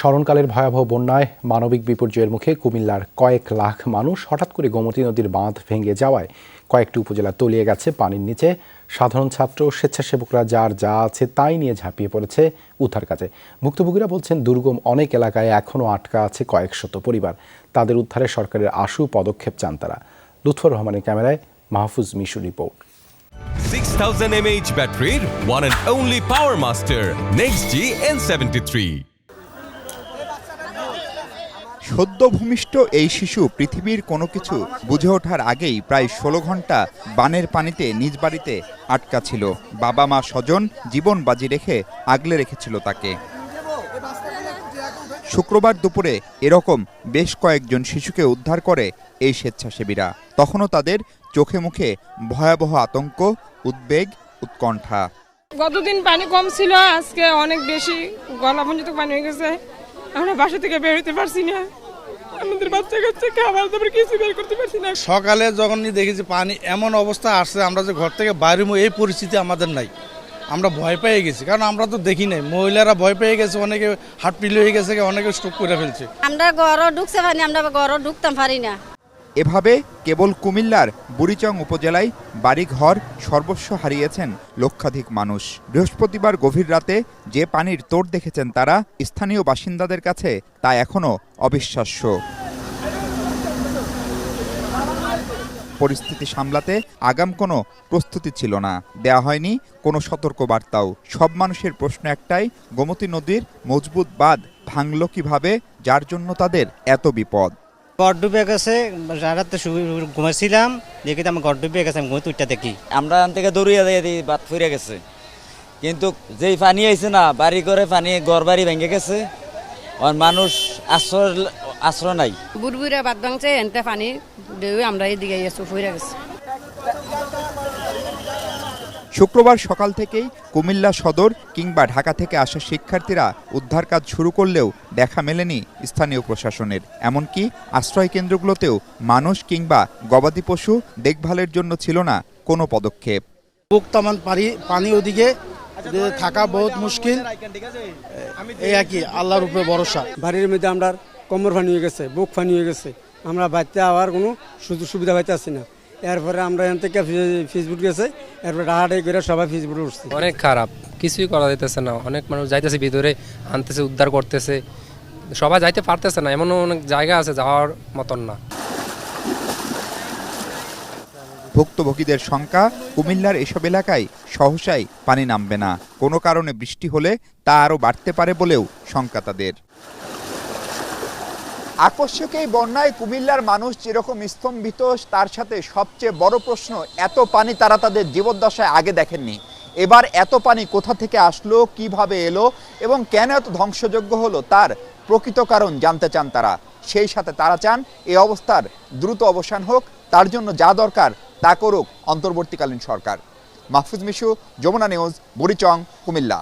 স্মরণকালের ভয়াবহ বন্যায় মানবিক বিপর্যয়ের মুখে কুমিল্লার কয়েক লাখ মানুষ হঠাৎ করে গোমতী নদীর বাঁধ ভেঙে যাওয়ায় কয়েকটি উপজেলা তলিয়ে গেছে পানির নিচে। সাধারণ ছাত্র, স্বেচ্ছাসেবকরা যার যা আছে তাই নিয়ে ঝাঁপিয়ে পড়েছে উদ্ধার কাজে। ভুক্তভোগীরা বলছেন, দুর্গম অনেক এলাকায় এখনও আটকা আছে কয়েক শত পরিবার। তাদের উদ্ধারে সরকারের আশু পদক্ষেপ চান তারা। লুৎফর রহমানের ক্যামেরায় মাহফুজ মিশু রিপোর্ট। 6000 mAh ব্যাটারির one and only power master, next G N73 সদ্য ভূমিষ্ঠ এই শিশু পৃথিবীর কোনো কিছু বুঝে ওঠার আগেই প্রায় ষোলো ঘণ্টা বানের পানিতে নিজ বাড়িতে আটকা ছিল। বাবা, মা, স্বজন জীবন বাজি রেখে আগলে রেখেছিল তাকে। শুক্রবার দুপুরে এরকম বেশ কয়েকজন শিশুকে উদ্ধার করে এই স্বেচ্ছাসেবীরা। তখনও তাদের চোখে মুখে ভয়াবহ আতঙ্ক, উদ্বেগ, উৎকণ্ঠা। গতদিন পানি কম ছিল, আজকে অনেক বেশি গলা পর্যন্ত পানি হয়ে গেছে। আমরা বাসা থেকে বের হতে পারছি না। আমাদের বাচ্চা কাচ্চা খাবার দাবার কিছু বের করতে পারছি না। সকালে যখনই দেখেছি পানি এমন অবস্থা আসছে আমরা যে ঘর থেকে বাইরে এই পরিস্থিতি আমাদের নাই। আমরা ভয় পেয়ে গেছি কারণ আমরা তো দেখি নাই। মহিলারা ভয় পেয়ে গেছে অনেকে হাট পিল হয়ে গেছে অনেকে স্ট্রোক করে ফেলছে। আমরা ঘরও ঢুকতে পারি আমরা ঘরও ঢুকতাম পারি না। এভাবে কেবল কুমিল্লার বুড়িচং উপজেলায় বাড়িঘর সর্বস্ব হারিয়েছেন লক্ষাধিক মানুষ। বৃহস্পতিবার গভীর রাতে যে পানির তোড় দেখেছেন তারা, স্থানীয় বাসিন্দাদের কাছে তা এখনও অবিশ্বাস্য। পরিস্থিতি সামলাতে আগাম কোনো প্রস্তুতি ছিল না। দেয়া হয়নি কোনো সতর্ক বার্তাও সব মানুষের প্রশ্ন একটাই, গোমতী নদীর মজবুত বাঁধ ভাঙল কীভাবে, যার জন্য তাদের এত বিপদ? ঘর ডুবে গেছে রাতে ঘুমাইছিলাম দেখি আমার ঘর ডুবে গেছে আমি তুইটা দেখি। আমরা এখান থেকে দৌড়িয়ে দিয়ে দিই বাদ ফিরে গেছে। কিন্তু যেই পানি আইছে না বাড়ি করে পানি ঘর বাড়ি ভেঙে গেছে। আর মানুষ আশ্রয় আশ্রয় নাই। বুড়বুড়া বাদ ভাঙছে এনতে পানি ঢেউ আমরা এদিকে গেছে। শুক্রবার সকাল থেকেই কুমিল্লা সদর কিংবা ঢাকা থেকে আসা শিক্ষার্থীরা উদ্ধার কাজ শুরু করলেও দেখা মেলেনি স্থানীয় প্রশাসনের। এমনকি আশ্রয় কেন্দ্রগুলোতেও মানুষ কিংবা গবাদি পশু দেখভালের জন্য ছিল না কোনো পদক্ষেপ। বুক পানি পানি ওদিকে থাকা বহুত মুশকিল। এই আর কি আল্লাহর উপরে ভরসা। বাড়ির মধ্যে আমরা কোমর ফানি হয়ে গেছে বুক ফানি হয়ে গেছে। আমরা বাড়িতে আবার কোনো সুযোগ সুবিধা পাইতে আসছি না। এরপরে আমরা এখান থেকে ফেসবুক গেছে এরপরে ডাহাডাই করে সবাই ফেসবুকে উঠছে। অনেক খারাপ কিছুই করা যাইতেছে না। অনেক মানুষ যাইতেছে ভিতরে আনতেছে উদ্ধার করতেছে। সবাই যাইতে পারতেছে না এমনও অনেক জায়গা আছে যাওয়ার মতন না। ভুক্তভোগীদের সংখ্যা কুমিল্লার এসব এলাকায় সহসাই পানি নামবে না। কোনো কারণে বৃষ্টি হলে তা আরও বাড়তে পারে বলেও শঙ্কা তাদের। আকস্মিক এই বন্যায় কুমিল্লার মানুষ যেরকম স্তম্ভিত, তার সাথে সবচেয়ে বড় প্রশ্ন, এত পানি তারা তাদের জীবদ্দশায় আগে দেখেননি। এবার এত পানি কোথা থেকে আসলো, কীভাবে এলো এবং কেন এত ধ্বংসযোগ্য হলো, তার প্রকৃত কারণ জানতে চান তারা। সেই সাথে তারা চান, এই অবস্থার দ্রুত অবসান হোক, তার জন্য যা দরকার তা করুক অন্তর্বর্তীকালীন সরকার। মাহফুজ মিশু, যমুনা নিউজ, বুড়িচং, কুমিল্লা।